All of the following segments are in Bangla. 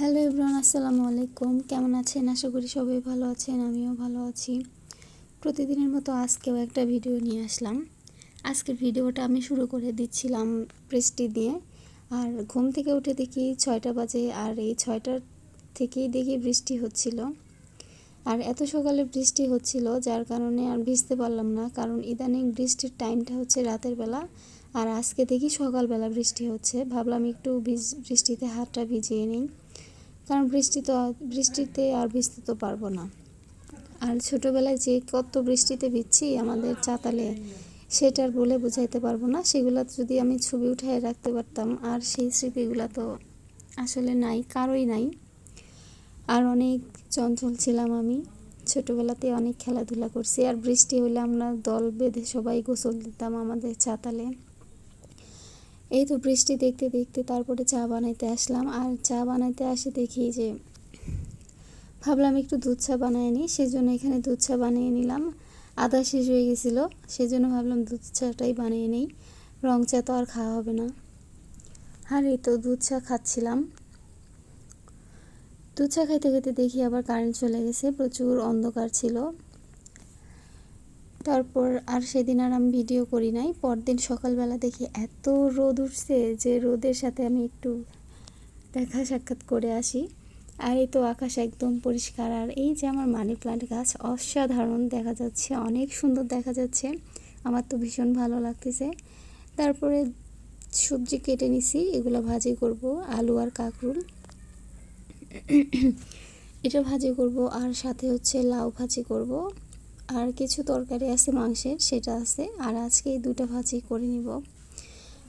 হ্যালো ইব্রান আসসালামু আলাইকুম। কেমন আছেন? আশা করি সবাই ভালো আছেন, আমিও ভালো আছি। প্রতিদিনের মতো আজকেও একটা ভিডিও নিয়ে আসলাম। আজকের ভিডিওটা আমি শুরু করে দিচ্ছিলাম বৃষ্টি দিয়ে। আর ঘুম থেকে উঠে দেখি ছয়টা বাজে, আর এই ছয়টার থেকেই দেখি বৃষ্টি হচ্ছিল। আর এত সকালে বৃষ্টি হচ্ছিল, যার কারণে আর ভিজতে পারলাম না, কারণ ইদানিং বৃষ্টির টাইমটা হচ্ছে রাতের বেলা। আর আজকে দেখি সকালবেলা বৃষ্টি হচ্ছে। ভাবলাম একটু বৃষ্টিতে হাতটা ভিজিয়ে নিই। কারণ বৃষ্টি তো, বৃষ্টিতে আর ভিজতে তো পারব না। আর ছোটোবেলায় যে কত বৃষ্টিতে ভিজছি, আমাদের চাতালে সেটার বলে বোঝাইতে পারব না। সেগুলো যদি আমি ছবি উঠায় রাখতে পারতাম, আর সেই স্মৃতিগুলো তো আসলে নাই, কারোই নাই। আর অনেক চঞ্চল ছিলাম আমি। ছোটোবেলাতে অনেক খেলাধুলা করছি, আর বৃষ্টি হলে আমরা দল বেঁধে সবাই গোসল দিতাম আমাদের চাতালে। এই তো বৃষ্টি দেখতে দেখতে তারপরে চা বানাইতে আসলাম। আর চা বানাইতে আসে দেখি যে, ভাবলাম একটু দুধ চা বানিয়ে নিই সেজন্য এখানে দুধ চা বানিয়ে নিলাম। আদা শেষ হয়ে গেছিল, সেজন্য ভাবলাম দুধ চাটাই বানিয়ে নিই। রং চা তো আর খাওয়া হবে না। আর এই তো দুধ চা খাচ্ছিলাম। দুধ চা খাইতে খাইতে দেখি আবার কারেন্ট চলে গেছে, প্রচুর অন্ধকার ছিল। তারপর আর সেদিন আর আমি ভিডিও করি নাই। পরদিন সকালবেলা দেখি এত রোদ উঠছে যে রোদের সাথে আমি একটু দেখা সাক্ষাৎ করে আসি। আর এই তো আকাশ একদম পরিষ্কার। আর এই যে আমার মানি প্লান্ট গাছ অসাধারণ দেখা যাচ্ছে, অনেক সুন্দর দেখা যাচ্ছে। আমার তো ভীষণ ভালো লাগতেছে। তারপরে সবজি কেটে নিছি, এগুলো ভাজি করব, আলু আর কাঁকরুল। এটা ভাজি করব, আর সাথে হচ্ছে লাউ ভাজি করব। আর কিছু তরকারি আছে, মাংসের, সেটা আছে। আর আজকে এই দুটো ভাজি করে নিব।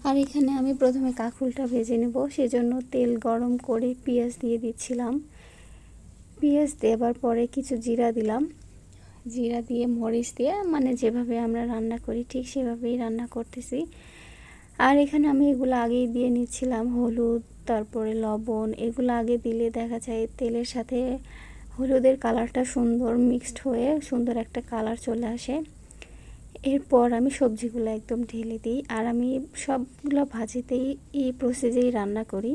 আর এখানে আমি প্রথমে কাঁকরুলটা ভেজে নেব। সেজন্য তেল গরম করে পেঁয়াজ দিয়ে দিচ্ছিলাম। পেঁয়াজ দেওয়ার পরে কিছু জিরা দিলাম। জিরা দিয়ে মরিচ দিয়ে মানে যেভাবে আমরা রান্না করি, ঠিক সেভাবেই রান্না করতেছি। আর এখানে আমি এগুলো আগেই দিয়ে নিচ্ছিলাম। হলুদ, তারপরে লবণ, এগুলো আগে দিলে দেখা যায় তেলের সাথে হলুদের কালারটা সুন্দর মিক্সড হয়ে সুন্দর একটা কালার চলে আসে। এরপর আমি সবজিগুলো একদম ঢেলে দিই আর আমি সবগুলো ভাজিতেই এই প্রসেসেই রান্না করি।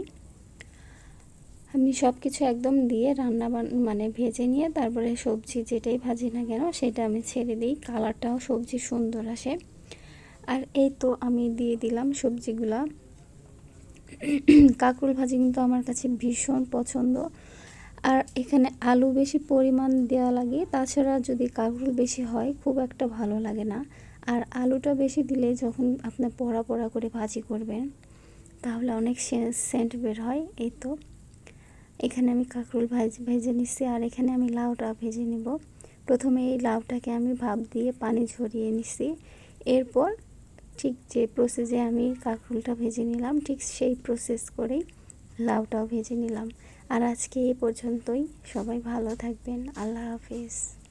আমি সব কিছু একদম দিয়ে রান্না মানে ভেজে নিয়ে তারপরে সবজি যেটাই ভাজি না কেন সেটা আমি ছেড়ে দিই, কালারটাও সবজি সুন্দর আসে। আর এই তো আমি দিয়ে দিলাম সবজিগুলা। কাঁকরুল ভাজি কিন্তু আমার কাছে ভীষণ পছন্দ। আর এখানে আলু বেশি পরিমাণ দেওয়া লাগে, তাছাড়া যদি কাঁকরুল বেশি হয়, খুব একটা ভালো লাগে না। আর আলুটা বেশি দিলে যখন আপনি পড়া পড়া করে ভাজি করবেন, তাহলে অনেক সেন্ট বের হয়। এই তো। এখানে আমি কাঁকরুল ভাজি, ভেজে নিচ্ছি আর এখানে আমি লাউটা ভেজে নেব। প্রথমে এই লাউটাকে আমি ভাপ দিয়ে পানি ঝরিয়ে নিচ্ছি এরপর ঠিক যে প্রসেসে আমি কাঁকরুলটা ভেজে নিলাম, ঠিক সেই প্রসেস করেই লাউটাও ভেজে নিলাম। আর আজকে এই পর্যন্তই। সবাই ভালো থাকবেন। আল্লাহ হাফিজ।